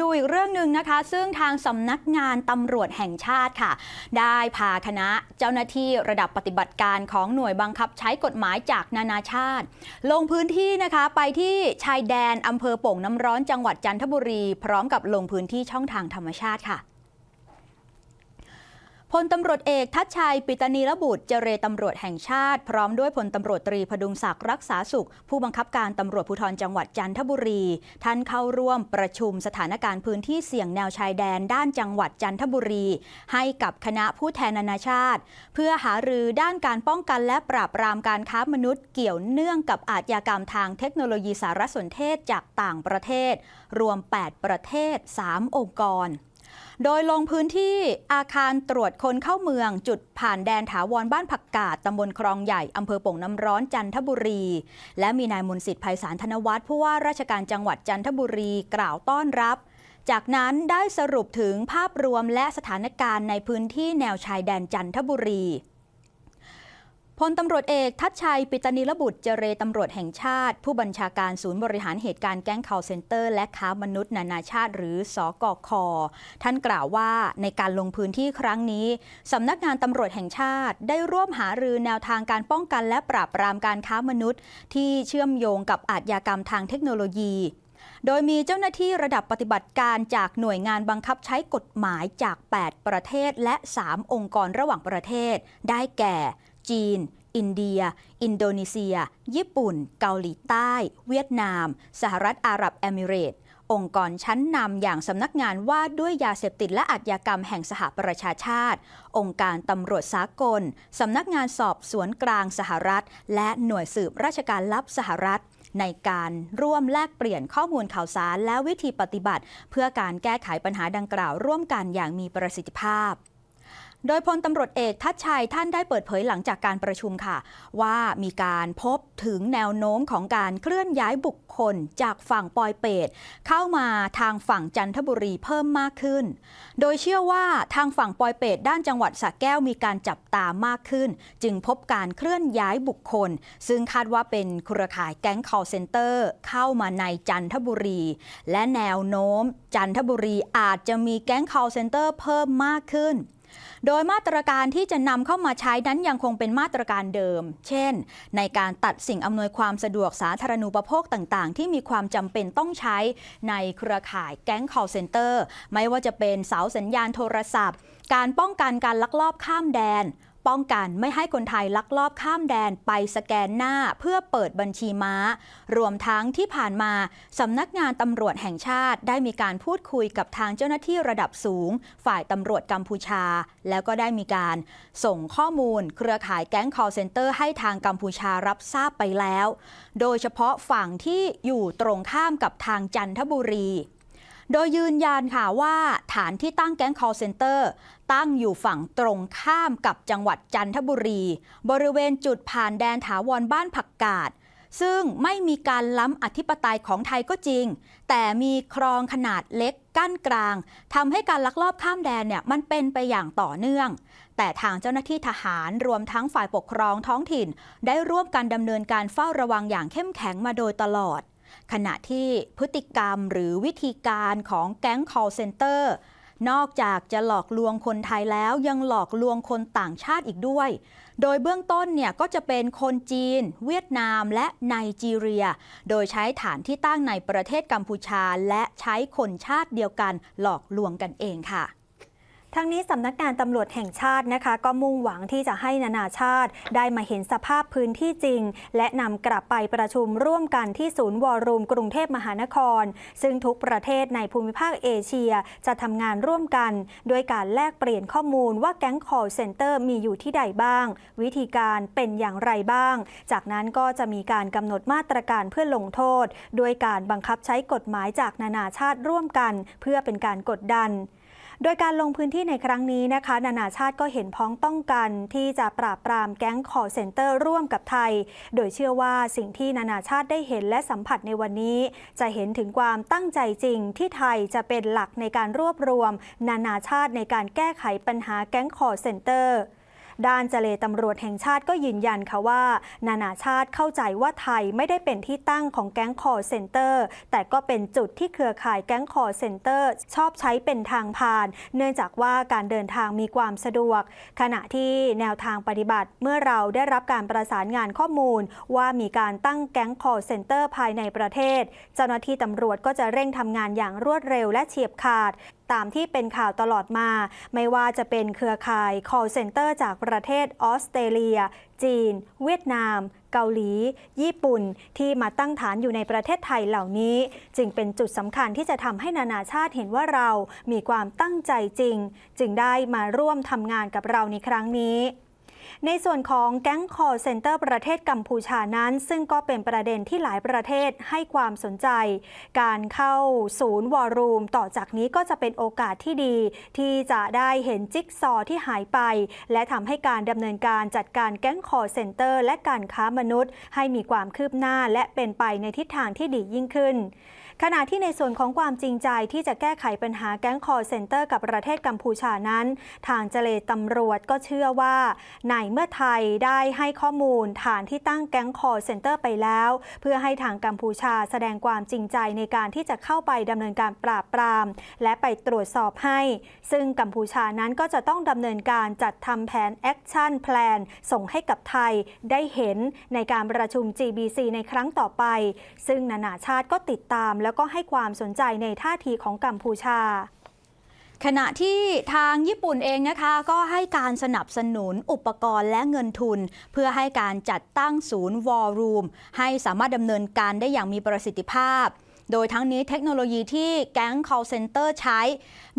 ดูอีกเรื่องหนึ่งนะคะ ซึ่งทางสำนักงานตำรวจแห่งชาติค่ะ ได้พาคณะเจ้าหน้าที่ระดับปฏิบัติการของหน่วยบังคับใช้กฎหมายจากนานาชาติ ลงพื้นที่นะคะไปที่ชายแดนอำเภอโป่งน้ำร้อนจังหวัดจันทบุรี พร้อมกับลงพื้นที่ช่องทางธรรมชาติค่ะ พลตำรวจเอกทัชชัย ปิตานีระบุตรเจรตำรวจแห่งชาติ พร้อมด้วยพลตำรวจตรีพดุงศักดิ์รักษาสุข ผู้บังคับการตำรวจภูธรจังหวัดจันทบุรี ท่านเข้าร่วมประชุมสถานการณ์พื้นที่เสี่ยงแนวชายแดนด้านจังหวัดจันทบุรี ให้กับคณะผู้แทนนานาชาติ เพื่อหารือด้านการป้องกันและปราบปรามการค้ามนุษย์เกี่ยวเนื่องกับอาชญากรรมทางเทคโนโลยีสารสนเทศจากต่างประเทศ รวม 8 ประเทศ 3 องค์กร โดยลงพื้นที่อาคารตรวจคนเข้าเมือง จุดผ่านแดนถาวรบ้านผักกาดตำบลคลองใหญ่อำเภอโป่งน้ำร้อนจันทบุรี และมีนายมนสิทธิ์ไพศาลธนวัฒน์ผู้ว่าราชการจังหวัดจันทบุรีกล่าวต้อนรับ จากนั้นได้สรุปถึงภาพรวมและสถานการณ์ในพื้นที่แนวชายแดนจันทบุรี พลตำรวจเอกทัชชัย ปิตานีระบุตรเจเรตำรวจแห่งชาติ ผู้บัญชาการศูนย์บริหารเหตุการณ์แก๊ง call center และค้ามนุษย์นานาชาติ หรือสอกอคท่านกล่าวว่าในการลงพื้นที่ครั้งนี้สำนักงานตำรวจแห่งชาติ ได้ร่วมหารือแนวทางการป้องกันและปราบปรามการค้ามนุษย์ ที่เชื่อมโยงกับอาชญากรรมทางเทคโนโลยีโดยมีเจ้าหน้าที่ระดับปฏิบัติการจากหน่วยงานบังคับใช้กฎหมายจาก 8 ประเทศและ 3 องค์กรระหว่างประเทศ ได้แก่ จีน อินเดีย อินโดนีเซีย ญี่ปุ่น เกาหลีใต้ เวียดนาม สหรัฐอาหรับเอมิเรต์องค์กรชั้นนำอย่างสำนักงานว่าด้วยยาเสพติดและอาชญากรรมแห่งสหประชาชาติ องค์การตำรวจสากล สำนักงานสอบสวนกลางสหรัฐ และหน่วยสืบราชการลับสหรัฐ ในการร่วมแลกเปลี่ยนข้อมูลข่าวสารและวิธีปฏิบัติ เพื่อการแก้ไขปัญหาดังกล่าวร่วมกันอย่างมีประสิทธิภาพ โดยพลตำรวจเอกทัชชัยท่านได้เปิดเผยหลังจากการประชุมค่ะ ว่ามีการพบถึงแนวโน้มของการเคลื่อนย้ายบุคคลจากฝั่งปอยเปตเข้ามาทางฝั่งจันทบุรีเพิ่มมากขึ้น โดยเชื่อว่าทางฝั่งปอยเปตด้านจังหวัดสระแก้วมีการจับตามากขึ้น จึงพบการเคลื่อนย้ายบุคคล ซึ่งคาดว่าเป็นเครือข่ายแก๊ง call center เข้ามาในจันทบุรี และแนวโน้ม จันทบุรีอาจจะมีแก๊ง call center เพิ่มมากขึ้น โดยมาตรการที่จะนำเข้ามาใช้นั้นยังคงเป็นมาตรการเดิม เช่น ในการตัดสิ่งอำนวยความสะดวกสาธารณูปโภคต่างๆ ที่มีความจำเป็นต้องใช้ในเครือข่ายแก๊ง call center ไม่ว่าจะเป็นเสาสัญญาณโทรศัพท์ การป้องกันการลักลอบข้ามแดน ป้องกันไม่ให้คนไทยลักลอบข้ามแดนไปสแกนหน้าเพื่อเปิดบัญชีม้า รวมทั้งที่ผ่านมาสำนักงานตำรวจแห่งชาติ ได้มีการพูดคุยกับทางเจ้าหน้าที่ระดับสูง ฝ่ายตำรวจกัมพูชา แล้วก็ได้มีการส่งข้อมูล เครือข่ายแก๊ง call center ให้ทางกัมพูชารับทราบไปแล้ว โดยเฉพาะฝั่งที่อยู่ตรงข้ามกับทางจันทบุรี โดยยืนยันค่ะว่าฐานที่ตั้งแก๊ง call center ตั้งอยู่ฝั่งตรงข้ามกับจังหวัดจันทบุรี บริเวณจุดผ่านแดนถาวรบ้านผักกาดซึ่งไม่มีการล้ำอธิปไตยของไทยก็จริง แต่มีคลองขนาดเล็กกั้นกลางทำให้การลักลอบข้ามแดนเนี่ยมันเป็นไปอย่างต่อเนื่อง แต่ทางเจ้าหน้าที่ทหารรวมทั้งฝ่ายปกครองท้องถิ่น ได้ร่วมกันดำเนินการเฝ้าระวังอย่างเข้มแข็งมาโดยตลอด ขณะที่พฤติกรรมหรือวิธีการของแก๊ง call center นอกจากจะหลอกลวงคนไทยแล้วยังหลอกลวงคนต่างชาติอีกด้วย โดยเบื้องต้นเนี่ยก็จะเป็นคนจีน เวียดนามและไนจีเรีย โดยใช้ฐานที่ตั้งในประเทศกัมพูชา และใช้คนชาติเดียวกันหลอกลวงกันเองค่ะ ทั้งนี้สำนักงานตำรวจแห่งชาตินะคะ ก็มุ่งหวังที่จะให้นานาชาติ ได้มาเห็นสภาพพื้นที่จริง และนำกลับไปประชุมร่วมกันที่ศูนย์วอรูมกรุงเทพมหานคร ซึ่งทุกประเทศในภูมิภาคเอเชียจะทำงานร่วมกันด้วยการแลกเปลี่ยนข้อมูลว่าแก๊ง call center มีอยู่ที่ใดบ้าง วิธีการเป็นอย่างไรบ้าง จากนั้นก็จะมีการกำหนดมาตรการเพื่อลงโทษด้วยการบังคับใช้กฎหมายจากนานาชาติร่วมกัน เพื่อเป็นการกดดัน โดยการลงพื้นที่ในครั้งนี้นะคะ นานาชาติก็เห็นพ้องต้องกันที่จะปราบปรามแก๊งคอร์เซ็นเตอร์ร่วมกับไทย โดยเชื่อว่าสิ่งที่นานาชาติได้เห็นและสัมผัสในวันนี้ จะเห็นถึงความตั้งใจจริงที่ไทยจะเป็นหลักในการรวบรวม นานาชาติในการแก้ไขปัญหาแก๊งคอร์เซ็นเตอร์ ด้านเจเลตำรวจแห่งชาติก็ยืนยันค่ะว่า นานาชาติเข้าใจว่าไทยไม่ได้เป็นที่ตั้งของแก๊งคอร์เซนเตอร์ แต่ก็เป็นจุดที่เครือข่ายแก๊งคอร์เซนเตอร์ ชอบใช้เป็นทางผ่าน เนื่องจากว่าการเดินทางมีความสะดวก ขณะที่แนวทางปฏิบัติเมื่อเราได้รับการประสานงานข้อมูล ว่ามีการตั้งแก๊งคอร์เซนเตอร์ภายในประเทศ เจ้าหน้าที่ตำรวจก็จะเร่งทำงานอย่างรวดเร็วและเฉียบขาด ตามที่เป็นข่าวตลอดมา ไม่ว่าจะเป็นเครือข่าย call center จากประเทศออสเตรเลีย จีน เวียดนาม เกาหลี ญี่ปุ่น ที่มาตั้งฐานอยู่ในประเทศไทยเหล่านี้ จึงเป็นจุดสำคัญที่จะทำให้นานาชาติเห็นว่าเรามีความตั้งใจจริง จึงได้มาร่วมทำงานกับเราในครั้งนี้ ในส่วนของแก๊ง call center ประเทศกัมพูชานั้น ซึ่งก็เป็นประเด็นที่หลายประเทศให้ความสนใจ การเข้าศูนย์วอลลุ่มต่อจากนี้ก็จะเป็นโอกาสที่ดี ที่จะได้เห็นจิ๊กซอที่หายไป และทำให้การดำเนินการจัดการแก๊ง call center และการค้ามนุษย์ ให้มีความคืบหน้าและเป็นไปในทิศทางที่ดียิ่งขึ้น ขณะที่ในส่วนของความจริงใจที่จะแก้ไขปัญหาแก๊ง call center กับประเทศกัมพูชานั้น ทางเจเลตำรวจก็เชื่อว่าในเมื่อไทยได้ให้ข้อมูลฐานที่ตั้งแก๊ง call center ไปแล้ว เพื่อให้ทางกัมพูชาแสดงความจริงใจในการที่จะเข้าไปดำเนินการปราบปราม และไปตรวจสอบให้ ซึ่งกัมพูชานั้นก็จะต้องดำเนินการจัดทำแผน Action Plan ส่งให้กับไทยได้เห็นในการประชุม GBC ในครั้งต่อไป ซึ่งนานาชาติก็ติดตามแล้วแล้วก็ให้ความสนใจในท่าทีของกัมพูชาขณะที่ทางญี่ปุ่นเองนะคะ ก็ให้การสนับสนุนอุปกรณ์และเงินทุน เพื่อให้การจัดตั้งศูนย์วอลลุ่มให้สามารถดำเนินการได้อย่างมีประสิทธิภาพ โดยทั้งนี้เทคโนโลยีที่แก๊ง call center ใช้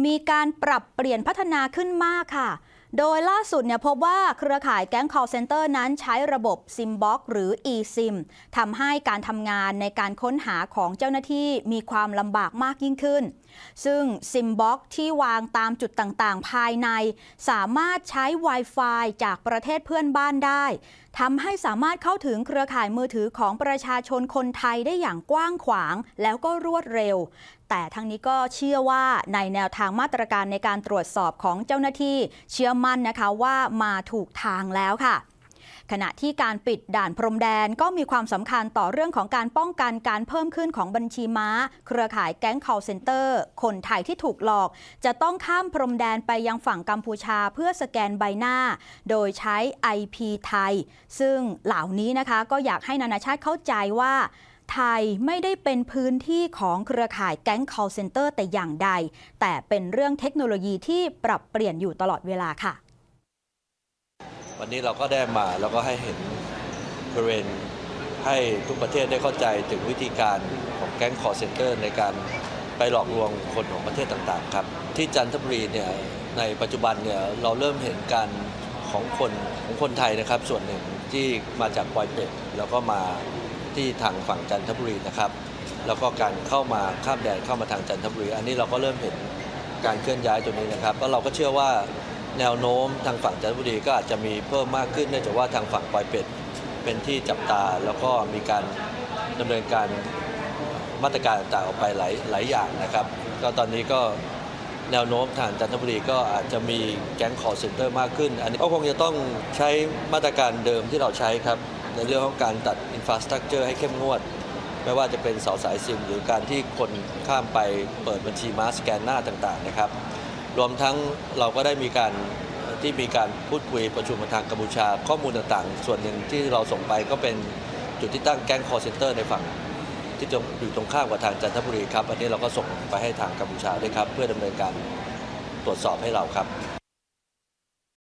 มีการปรับเปลี่ยนพัฒนาขึ้นมากค่ะ โดยล่าสุดเนี่ยพบว่าเครือข่ายแก๊ง call center นั้นใช้ระบบ SIMBOX หรือ eSIM ทำให้การทำงานในการค้นหาของเจ้าหน้าที่มีความลำบากมากยิ่งขึ้น ซึ่ง SIMBOX ที่วางตามจุดต่างๆ ภายใน สามารถใช้ Wi-Fi จากประเทศเพื่อนบ้านได้ทำให้สามารถเข้าถึงเครือข่ายมือถือของประชาชนคนไทยได้อย่างกว้างขวาง แล้วก็รวดเร็ว แต่ทั้งนี้ก็เชื่อว่าในแนวทางมาตรการในการตรวจสอบของเจ้าหน้าที่ เชื่อมั่นนะคะว่ามาถูกทางแล้วค่ะ ขณะที่การปิดด่านพรมแดนก็มีความสำคัญต่อเรื่องของการป้องกันการเพิ่มขึ้นของบัญชีม้า เครือข่ายแก๊ง call center คนไทยที่ถูกหลอก จะต้องข้ามพรมแดนไปยังฝั่งกัมพูชาเพื่อสแกนใบหน้า โดยใช้ IP ไทย ซึ่งเหล่านี้นะคะก็อยากให้นานาชาติเข้าใจว่าไทยไม่ได้เป็นพื้นที่ของเครือข่ายแก๊ง call center แต่อย่างใด แต่เป็นเรื่องเทคโนโลยีที่ปรับเปลี่ยนอยู่ตลอดเวลาค่ะ วันนี้เราก็ได้มาแล้วก็ให้เห็นบริเวณให้ทุกประเทศได้เข้าใจถึงวิธีการของแก๊งคอร์เซนเตอร์ในการไปหลอกลวงคนของประเทศต่างๆครับ ที่จันทบุรีเนี่ยในปัจจุบันเนี่ยเราเริ่มเห็นการของคนของคนไทยนะครับ ส่วนหนึ่งที่มาจากปอยเป็ดแล้วก็มาที่ทางฝั่งจันทบุรีนะครับ แล้วก็การเข้ามาข้ามแดนเข้ามาทางจันทบุรี อันนี้เราก็เริ่มเห็นการเคลื่อนย้ายตรงนี้นะครับแล้วเราก็เชื่อว่า แนวโน้มทางฝั่งจันทบุรีก็อาจจะมีเพิ่มมากขึ้นเนื่องจากว่าทางฝั่งปลอยเป็ดเป็นที่จับตาแล้วก็มีการดำเนินการมาตรการต่างๆออกไปหลายหลายอย่างนะครับ ก็ตอนนี้ก็แนวโน้มทางจันทบุรีก็อาจจะมีแก๊งคอร์เซ็นเตอร์มากขึ้น อันนี้ก็คงจะต้องใช้มาตรการเดิมที่เราใช้ครับ ในเรื่องของการตัดอินฟราสตรักเจอร์ให้เข้มงวด ไม่ว่าจะเป็นเสาสายซิมหรือการที่คนข้ามไปเปิดบัญชีม้าสแกนหน้าต่างๆนะครับ รวมทั้งเราก็ได้มีการที่มีการพูดคุยประชุมกับทางกัมพูชา ข้อมูลต่างๆ ส่วนหนึ่งที่เราส่งไปก็เป็นจุดที่ตั้งแก๊งคอร์เซนเตอร์ในฝั่งที่อยู่ตรงข้ามกับทางจันทบุรีครับ อันนี้เราก็ส่งไปให้ทางกัมพูชาด้วยครับ เพื่อดำเนินการตรวจสอบให้เราครับ